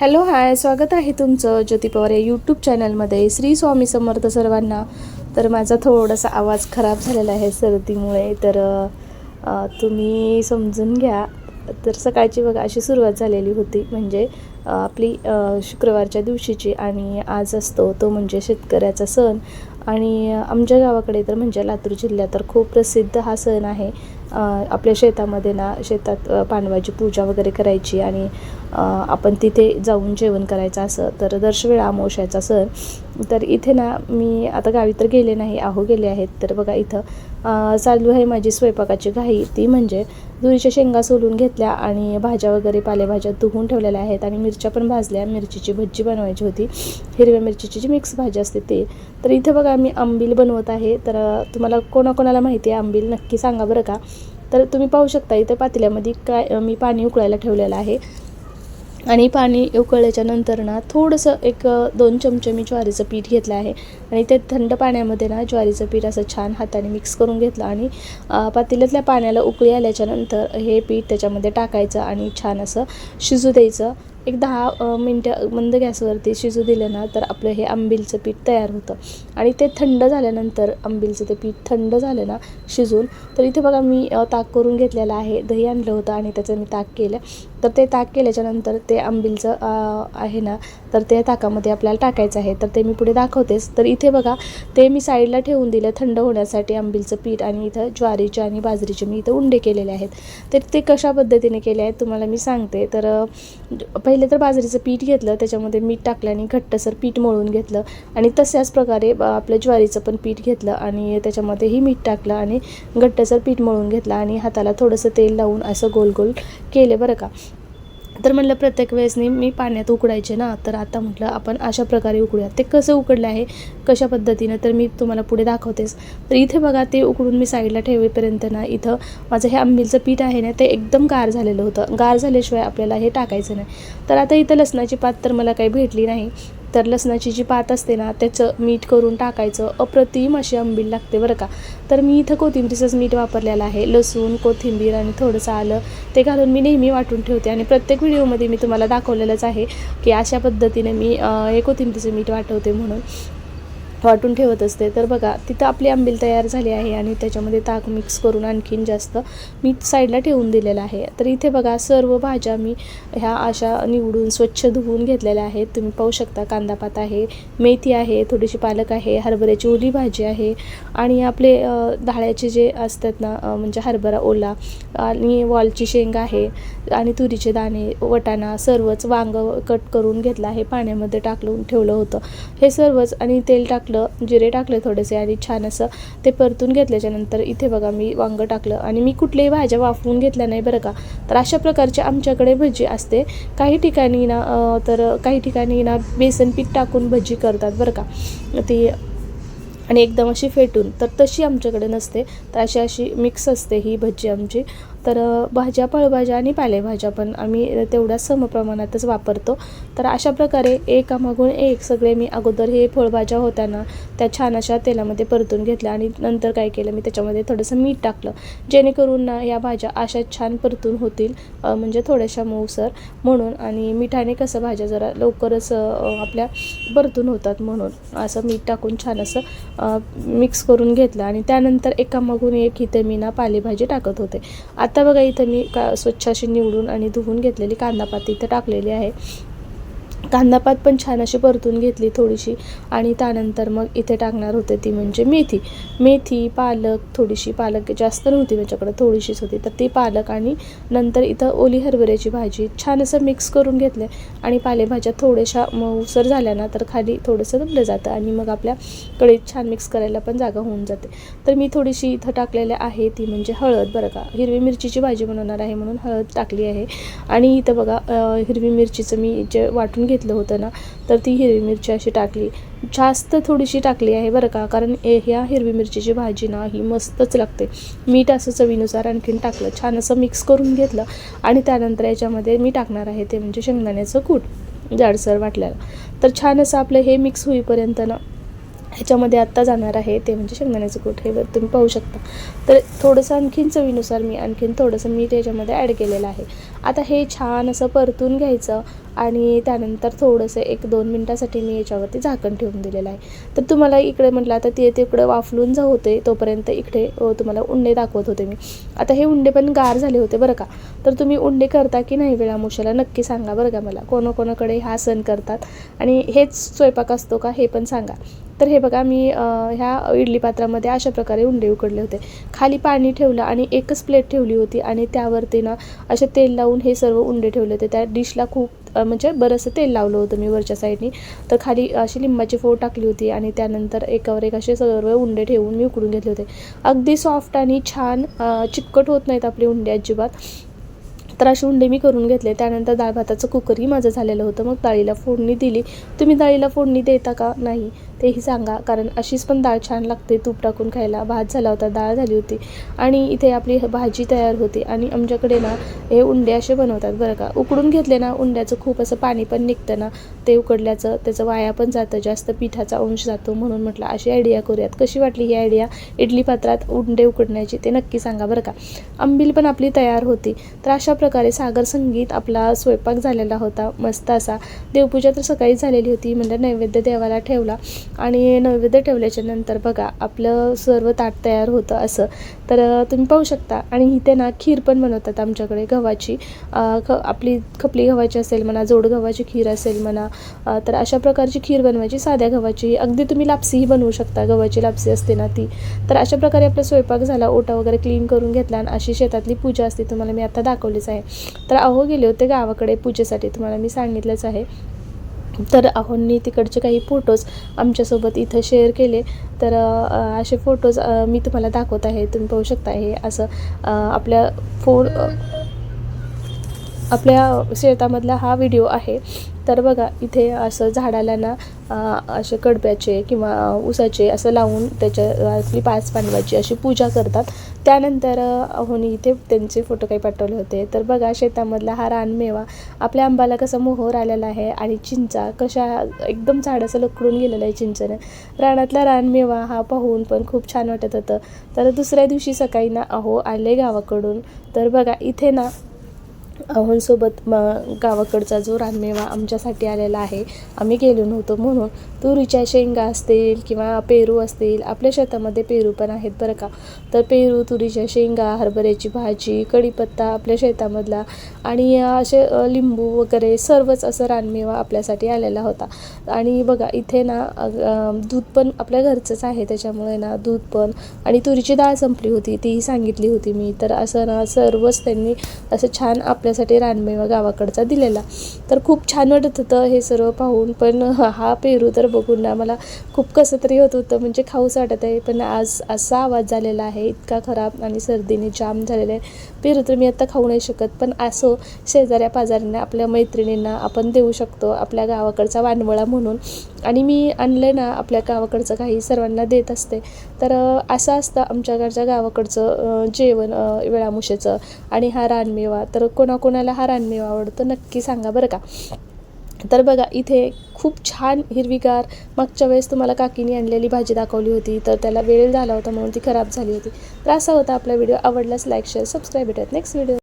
Hello hi स्वागत आहे तुमचं ज्योती पवार या यूट्यूब चॅनलमध्ये श्री स्वामी समर्थ सर्वांना. तर माझा थोडासा आवाज खराब झालेला आहे सर्दीमुळे तर तुम्ही समजून घ्या. तर सकाळची बघा अशी सुरुवात झालेली होती. म्हणजे आपली शुक्रवारच्या दिवशीची आणि आज असतो तो म्हणजे शेतकऱ्याचा सण. आणि आमच्या गावाकडे तर म्हणजे लातूर जिल्ह्यात तर खूप प्रसिद्ध हा सण आहे. आपल्या शेतामध्ये ना शेतात पांडवाची पूजा वगैरे करायची आणि आपण तिथे जाऊन जेवण करायचं असं तर दर्शवेळा अमावश्याचा सण. तर इथे ना मी आता गावी तर गेले नाही आहो गेले आहेत तर बघा इथं चालू आहे माझी स्वयंपाकाची घाई. ती म्हणजे दुरीच्या शेंगा सोलून घेतल्या आणि भाज्या वगैरे पालेभाज्या धुवून ठेवलेल्या आहेत आणि मिरच्या पण भाजल्या. मिरचीची भज्जी बनवायची होती. हिरव्या मिरचीची जी मिक्स भाजी असते ते. तर इथे बघा मी आंबील बनवत आहे. तर तुम्हाला कोणाकोणाला माहिती आहे आंबील नक्की सांगा बरं का. तर तुम्ही पाहू शकता इथे पातेल्यामध्ये काय मी पाणी उकळायला ठेवलेलं आहे. आणि पाणी उकळल्याच्या नंतर ना थोडंसं एक दोन चमचे मी ज्वारीचं पीठ घेतलं आहे. आणि ते थंड पाण्यामध्ये ना ज्वारीचं पीठ असं छान हाताने मिक्स करून घेतलं आणि पातेल्यातल्या पाण्याला उकळी आल्याच्यानंतर हे पीठ त्याच्यामध्ये टाकायचं आणि छान असं शिजू द्यायचं. एक दहा मिनटं मंद गॅसवरती शिजू दिलं ना तर आपलं हे आंबीलचं पीठ तयार होतं. आणि ते थंड झाल्यानंतर आंबीलचं ते पीठ थंड झालं ना शिजून तर इथे बघा मी ताक करून घेतलेलं आहे दही आणलं होतं आणि त्याचं मी ताक केलं. तर ते ताक केल्याच्यानंतर ते आंबीलचं आहे ना तर ते ताकामध्ये आपल्याला टाकायचं आहे. तर ते मी पुढे दाखवतेच. तर इथे बघा ते मी साईडला ठेवून दिलं थंड होण्यासाठी आंबीलचं पीठ आणि इथं ज्वारीचे आणि बाजरीचे मी इथं उंडे केलेले आहेत. तर ते कशा पद्धतीने केले आहेत तुम्हाला मी सांगते. तर पहिले तर बाजरीचं पीठ घेतलं त्याच्यामध्ये मीठ टाकलं आणि घट्टसर पीठ मळून घेतलं आणि तशाच प्रकारे आपलं ज्वारीचं पण पीठ घेतलं आणि त्याच्यामध्येही मीठ टाकलं आणि घट्टसर पीठ मळून घेतलं आणि हाताला थोडंसं तेल लावून असं गोल गोल केले बरं का. तर म्हटलं प्रत्येक वेळेस मी पाण्यात उकडायचे ना तर आता म्हटलं आपण अशा प्रकारे उकडूया ते कसं उकडलं आहे कशा पद्धतीनं तर मी तुम्हाला पुढे दाखवतेच. तर इथे बघा ते उकडून मी साईडला ठेवेपर्यंत ना इथं माझं हे आंबीलचं पीठ आहे ना ते एकदम गार झालेलं होतं. गार झाल्याशिवाय आपल्याला हे टाकायचं नाही. तर आता इथं लसणाची पात तर मला काही भेटली नाही. तर लसणाची जी पात असते ना त्याचं मीठ करून टाकायचं. अप्रतिम अशी आंबील लागते बरं का. तर मी इथं कोथिंबीरचंच मीठ वापरलेलं आहे. लसूण कोथिंबीर आणि थोडंसं आलं ते घालून मी नेहमी वाटून ठेवते. आणि प्रत्येक व्हिडिओमध्ये मी तुम्हाला दाखवलेलंच आहे की अशा पद्धतीने मी हे कोथिंबीरचं मीठ वाटवते म्हणून. वाटून ठेवत असते. तर बघा तिथं आपली आंबील तयार झाली आहे आणि त्याच्यामध्ये ताक मिक्स करून आणखीन जास्त मी साईडला ठेवून दिलेलं आहे. तर इथे बघा सर्व भाज्या मी ह्या अशा निवडून स्वच्छ धुवून घेतलेल्या आहेत. तुम्ही पाहू शकता कांदापात आहे मेथी आहे थोडीशी पालक आहे हरभऱ्याची ओली भाजी आहे आणि आपले डाळ्याचे जे असतात ना म्हणजे हरभरा ओला आणि वॉलची शेंग आहे आणि तुरीचे दाणे वटाणा सर्वच वांग कट करून घेतलं आहे. पाण्यामध्ये टाकून ठेवलं होतं. हे सर्वच आणि तेल टाक टाकलं जिरे टाकले थोडेसे आणि छान असं ते परतून घेतल्याच्यानंतर इथे बघा मी वांगं टाकलं आणि मी कुठल्याही भाज्या वाफवून घेतल्या नाही बरं का. तर अशा प्रकारची आमच्याकडे भजी असते. काही ठिकाणी ना तर काही ठिकाणी ना बेसन पीठ टाकून भजी करतात बरं का. ती आणि एकदम अशी फेटून तर तशी आमच्याकडे नसते. तर अशी अशी मिक्स असते ही भजी आमची. तर भाज्या फळभाज्या आणि पालेभाज्या पण आम्ही तेवढ्या समप्रमाणातच वापरतो. तर अशा प्रकारे एकामागून एक सगळे मी अगोदर हे फळभाज्या होत्या ना त्या छान अशा तेलामध्ये परतून घेतल्या आणि नंतर काय केलं मी त्याच्यामध्ये थोडंसं मीठ टाकलं. जेणेकरून ना या भाज्या अशा छान परतून होतील म्हणजे थोड्याशा मऊसर म्हणून आणि मिठाने कसं भाज्या जरा लवकरच आपल्या परतून होतात म्हणून असं मीठ टाकून छान असं मिक्स करून घेतलं आणि त्यानंतर एकामागून एक इथे मी ना पालेभाजी टाकत होते. आता बघा इथं मी का स्वच्छ अशी निवडून आणि धुवून घेतलेली कांदापाती इथं टाकलेली आहे. कांदापात पण छान अशी परतून घेतली थोडीशी आणि त्यानंतर मग इथे टाकणार होते ती म्हणजे मेथी. मेथी पालक थोडीशी पालक जास्त नव्हती माझ्याकडं थोडीशीच होती. तर ती पालक आणि नंतर इथं ओली हरभऱ्याची भाजी छान असं मिक्स करून घेतलं आणि पालेभाज्या थोड्याशा मऊसर झाल्या ना तर खाली थोडंसं दबलं जातं आणि मग आपल्या छान मिक्स करायला पण जागा होऊन जाते. तर मी थोडीशी इथं टाकलेली आहे ती म्हणजे हळद बरं का. हिरवी मिरचीची भाजी बनवणार आहे म्हणून हळद टाकली आहे. आणि इथं बघा हिरवी मिरचीचं मी जे वाटून घेतलं होतं ना तर ती हिरवी मिरची अशी टाकली. जास्त थोडीशी टाकली आहे बरं का कारण ह्या हिरवी मिरचीची भाजी ना ही मस्तच लागते. मीठ असं चवीनुसार आणखीन टाकलं छान असं मिक्स करून घेतलं आणि त्यानंतर याच्यामध्ये मी टाकणार आहे ते म्हणजे शेंगदाण्याचं कूट जाडसर वाटल्याला. तर छान असं आपलं हे मिक्स होईपर्यंत ना ह्याच्यामध्ये आत्ता जाणार आहे ते म्हणजे शेंगदाण्याचं कूट हे तुम्ही पाहू शकता. तर थोडंसं आणखीन चवीनुसार मी आणखीन थोडंसं मीठ याच्यामध्ये ॲड केलेलं आहे. आता हे छान असं परतून घ्यायचं आणि त्यानंतर थोडंसं एक दोन मिनटासाठी मी याच्यावरती झाकण ठेवून दिलेलं आहे. तर तुम्हाला इकडे म्हटलं आता ते तिकडे वाफलून जा होते तोपर्यंत इकडे तुम्हाला उंडे दाखवत होते मी. आता हे उंडे पण गार झाले होते बरं का. तर तुम्ही उंडे करता की नाही वेळामुशाला नक्की सांगा बरं का मला. कोणाकोणाकडे हा सण करतात? आणि हेच स्वयंपाक असतो का? हे पण सांगा. तर हे बघा मी ह्या इडली पात्रामध्ये अशा प्रकारे उंडे उकडले होते. खाली पाणी ठेवलं आणि एकच प्लेट ठेवली होती आणि त्यावरती ना असे तेल लावून हे सर्व उंडे ठेवले होते. त्या डिशला खूप म्हणजे बरंचसं तेल लावलं होतं मी वरच्या साईडनी. तर खाली अशी लिंबाची फोड टाकली होती आणि त्यानंतर एकावर एक असे सर्व उंडे ठेवून मी उकडून घेतले होते. अगदी सॉफ्ट आणि छान चिकट होत नाहीत आपले उंडे अजिबात. तर असे उंडे मी करून घेतले. त्यानंतर डाळ भाताचं कुकरही माझं झालेलं होतं. मग डाळीला फोडणी दिली. तुम्ही डाळीला फोडणी देता का? नाही. तेही सांगा. कारण अशीच पण डाळ छान लागते तूप टाकून खायला. भात झाला होता डाळ झाली होती. आणि इथे आपली भाजी तयार होती. आणि आमच्याकडे ना हे उंडे असे बनवतात बरं का. उकडून घेतले ना उंड्याचं खूप असं पाणी पण निघतं ना. ते उकडल्याचं त्याचं वाया पण जातं. जास्त पिठाचा अंश जातो म्हणून म्हटलं अशी आयडिया करूयात. कशी वाटली ही आयडिया इडली पात्रात उंडे उकडण्याची ते नक्की सांगा बरं का. आंबील पण आपली तयार होती. तर अशा प्रकारे सागर संगीत आपला स्वयंपाक झालेला होता मस्त असा. देवपूजा तर सकाळीच झालेली होती म्हणजे नैवेद्य देवाला ठेवला. आणि नैवेद्य ठेवल्याच्या नंतर बघा आपलं सर्व ताट तयार होतं असं. तर तुम्ही पाहू शकता. आणि इथे ना खीर पण बनवतात आमच्याकडे गव्हाची. ख आपली खपली गव्हाची असेल म्हणा जोड गव्हाची खीर असेल म्हणा तर अशा प्रकारची खीर बनवायची साध्या गव्हाची. अगदी तुम्ही लापसीही बनवू शकता गव्हाची लापसी असते ना ती. तर अशा प्रकारे आपला स्वयंपाक झाला ओटा वगैरे क्लीन करून घेतला आणि अशी शेतातली पूजा असते तुम्हाला मी आता दाखवलीच आहे. तर अहो गेले होते गावाकडे पूजेसाठी तुम्हाला मी सांगितलंच आहे. तर अहोंनी तिकडचे काही फोटोज आमच्यासोबत इथं शेअर केले. तर असे फोटोज मी तुम्हाला दाखवत आहे तुम्ही पाहू शकता हे असं आपल्या फोन आपल्या शेतामधला हा व्हिडिओ आहे. तर बघा इथे असं झाडाला ना असे कडब्याचे किंवा उसाचे असं लावून त्याच्या आपली पाच पांडवाची अशी पूजा करतात. त्यानंतर होनी इथे त्यांचे फोटो काही पाठवले होते. तर बघा शेतामधला हा रानमेवा आपल्या आंबाला कसा मोहर आलेला आहे आणि चिंचा कशा एकदम झाडाचं लकडून गेलेलं आहे चिंचेने. रानातला रानमेवा हा पाहून पण खूप छान वाटत होतं. तर दुसऱ्या दिवशी सकाळी ना अहो आले गावाकडून. तर बघा इथे ना अहोंसोबत म गावाकडचा जो रानमेवा आमच्यासाठी आलेला आहे आम्ही गेलो नव्हतो. म्हणून तुरीच्या शेंगा असतील किंवा पेरू असतील आपल्या शेतामध्ये पेरू पण आहेत बरं का. तर पेरू तुरीच्या शेंगा हरभऱ्याची भाजी कढीपत्ता आपल्या शेतामधला आणि असे लिंबू वगैरे सर्वच असं रानमेवा आपल्यासाठी आलेला होता. आणि बघा इथे ना दूध पण आपल्या घरचंच आहे. त्याच्यामुळे ना दूध पण आणि तुरीची डाळ संपली होती तीही सांगितली होती मी. तर असं ना सर्वच त्यांनी असं छान आपल्या आपल्यासाठी रानमेवा गावाकडचा दिलेला. तर खूप छान वाटत होतं हे सर्व पाहून पण हा पेरू तर बघून ना मला खूप कसं तरी होत होतं म्हणजे खाऊच वाटत आहे पण आज असा आवाज झालेला आहे इतका खराब आणि सर्दीने जाम झालेला आहे. पेरू तर मी आत्ता खाऊ नाही शकत पण असो शेजाऱ्या पाजाऱ्यांना आपल्या मैत्रिणींना आपण देऊ शकतो आपल्या गावाकडचा वानवळा म्हणून. आणि मी आणलं ना आपल्या गावाकडचं काही सर्वांना देत असते. तर असं असतं आमच्याकडच्या गावाकडचं जेवण वेळामुशेचं. आणि हा रानमेवा तर कोणाला हा रानमेवा आवडतो नक्की सांगा बरं का. तर बघा इथे खूप छान हिरवीगार मागच्या वेळेस तुम्हाला काकीने आणलेली भाजी दाखवली होती तर त्याला वेळ झाला होता म्हणून ती खराब झाली होती. तर असा होता आपला व्हिडिओ. आवडलाच लाईक शेअर सबस्क्राईब भेटत नेक्स्ट व्हिडिओ